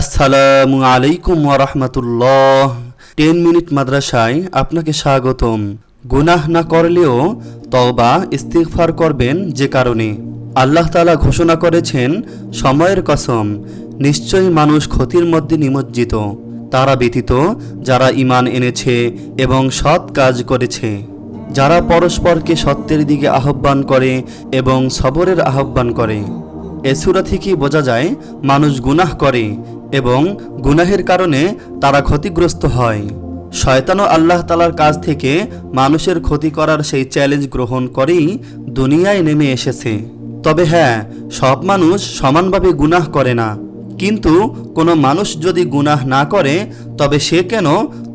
আসসালামু আলাইকুম ওরহমতুল্লাহ টেন মিনিট মাদ্রাসায় আপনাকে স্বাগতম। গুনাহ না করলেও তওবা, ইস্তিগফার করবেন যে কারণে। আল্লাহ তাআলা ঘোষণা করেছেন, সময়ের কসম, নিশ্চয়ই মানুষ ক্ষতির মধ্যে নিমজ্জিত। তারা ব্যতীত যারা ঈমান এনেছে এবং সৎ কাজ করেছে। যারা পরস্পরকে সত্যের দিকে আহ্বান করে এবং সবরের আহ্বান করে। এ সূরা থেকেই বোঝা যায়, মানুষ গুনাহ করে এবং গুনাহের কারণে তারা ক্ষতিগ্রস্ত হয়। শয়তানও আল্লাহ তালার কাছ থেকে মানুষের ক্ষতি করার সেই চ্যালেঞ্জ গ্রহণ করেই দুনিয়ায় নেমে এসেছে। তবে হ্যাঁ সব মানুষ সমানভাবে গুনাহ করে না। কিন্তু কোনো মানুষ যদি গুনাহ না করে, তবে সে কেন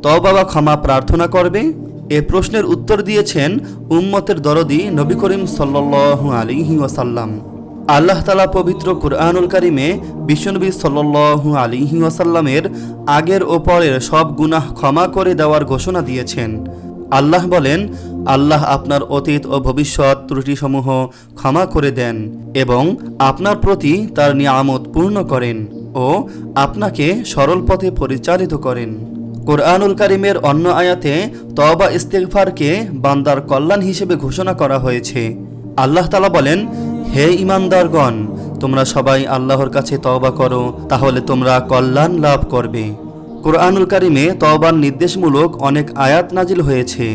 তবা বা ক্ষমা প্রার্থনা করবে? এ প্রশ্নের উত্তর দিয়েছেন উম্মতের দরদি নবী করিম সাল্লাল্লাহু আলাইহি ওয়াসাল্লাম। আল্লাহ তালা পবিত্র কুরআনুল কারিমে বিশ্বনবী সাল্লাল্লাহু আলাইহি ওয়াসাল্লামের আগের ও পরের সব গুনাহ ক্ষমা করে দেওয়ার ঘোষণা দিয়েছেন। আল্লাহ বলেন, আল্লাহ আপনার অতীত ও ভবিষ্যৎ ত্রুটিসমূহ ক্ষমা করে দেন এবং আপনার প্রতি তার নিয়ামত পূর্ণ করেন ও আপনাকে সরল পথে পরিচালিত করেন। কোরআনুল কারিমের অন্য আয়াতে তওবা ইস্তেগফারকে বান্দার কল্যাণ হিসেবে ঘোষণা করা হয়েছে। আল্লাহ তালা বলেন হে ইমানদারগণ, তোমরা সবাই আল্লাহর কাছে তওবা করো, তাহলে তোমরা কল্যাণ লাভ করবে। কোরআনুল কারিমে তওবার নির্দেশমূলক অনেক আয়াত নাজিল হয়েছে।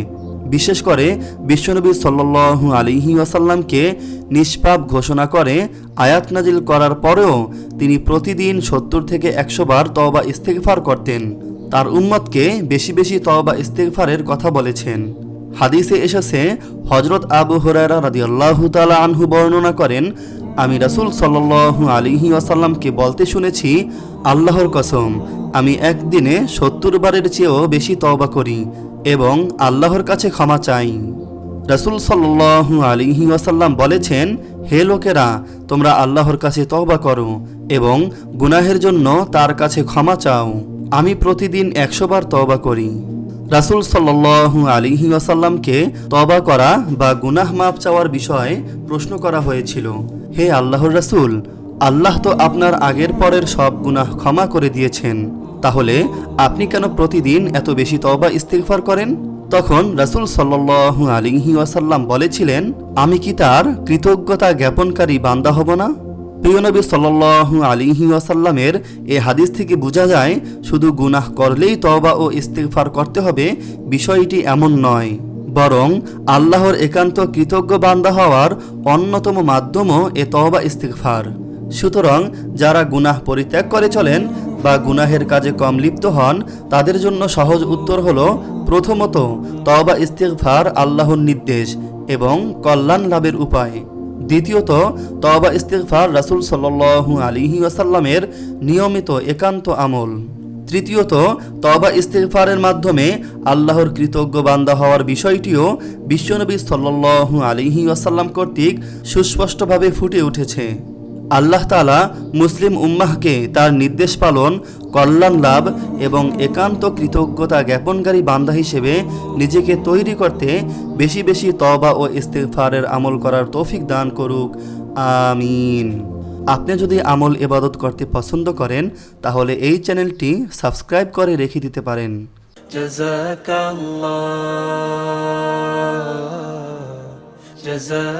বিশেষ করে বিশ্বনবী সাল্লাল্লাহু আলিহি ওয়াসাল্লামকে নিষ্পাপ ঘোষণা করে আয়াত নাজিল করার পরেও তিনি প্রতিদিন সত্তর থেকে একশো বার তওবা ইস্তেগফার করতেন। তার উম্মতকে বেশি বেশি তওবা ইস্তেগফারের কথা বলেছেন। হাদিসে এসেছে হজরত আবু হুরায়রা রাদিয়াল্লাহু তাআলা আনহু বর্ণনা করেন, আমি রাসূল সাল্লাল্লাহু আলাইহি ওয়াসাল্লামকে বলতে শুনেছি, আল্লাহর কসম, আমি একদিনে সত্তর বারের চেয়েও বেশি তওবা করি এবং আল্লাহর কাছে ক্ষমা চাই। রাসূল সাল্লাল্লাহু আলাইহি ওয়াসাল্লাম বলেছেন, হে লোকেরা, তোমরা আল্লাহর কাছে তওবা করো এবং গুনাহের জন্য তার কাছে ক্ষমা চাও। আমি প্রতিদিন একশো বার তওবা করি। রাসূল সাল্লাল্লাহু আলিহি ওয়াসাল্লামকে তবা করা বা গুনাহ মাপ চাওয়ার বিষয়ে প্রশ্ন করা হয়েছিল। হে আল্লাহর রাসূল, আল্লাহ তো আপনার আগের পরের সব গুনাহ ক্ষমা করে দিয়েছেন। তাহলে আপনি কেন প্রতিদিন এত বেশি তবা ইস্তিগফার করেন? তখন রাসূল সাল্লাল্লাহু আলিহি ওয়াসাল্লাম বলেছিলেন, আমি কি তার কৃতজ্ঞতা জ্ঞাপনকারী বান্দা হব না? প্রিয় নবী সাল্লাল্লাহু আলিহি ওয়াসাল্লামের এ হাদিস থেকে বোঝা যায়, শুধু গুনাহ করলেই তওবা ও ইস্তিগফার করতে হবে, বিষয়টি এমন নয়। বরং আল্লাহর একান্ত কৃতজ্ঞ বান্দা হওয়ার অন্যতম মাধ্যমও এ তওবা ইস্তিগফার। সুতরাং যারা গুনাহ পরিত্যাগ করে চলেন বা গুনাহের কাজে কম লিপ্ত হন, তাদের জন্য সহজ উত্তর হল, প্রথমত, তওবা ইস্তিগফার আল্লাহর নির্দেশ এবং কল্যাণ লাভের উপায়। দ্বিতীয়ত তবা ইস্তেফার রাসুল সাল্লু আলিহি ওয়াসাল্লামের নিয়মিত একান্ত আমল। তৃতীয়ত তবা ইস্তেফারের মাধ্যমে আল্লাহর কৃতজ্ঞ বান্দা হওয়ার বিষয়টিও বিশ্বনবী সাল্লু আলিহি ওয়াসাল্লাম কর্তৃক সুস্পষ্টভাবে ফুটে উঠেছে। আল্লাহ তালা মুসলিম উম্মাহকে তার নির্দেশ পালন কল্যাণ লাভ এবং একান্ত কৃতজ্ঞতা জ্ঞাপনকারী বান্দা হিসেবে নিজেকে তৈরি করতে বেশি বেশি তবা ও ইস্তেফারের আমল করার তৌফিক দান করুক আমিন আপনি যদি আমল এবাদত করতে পছন্দ করেন তাহলে এই চ্যানেলটি সাবস্ক্রাইব করে রেখে দিতে পারেন جزاك الله جزاك الله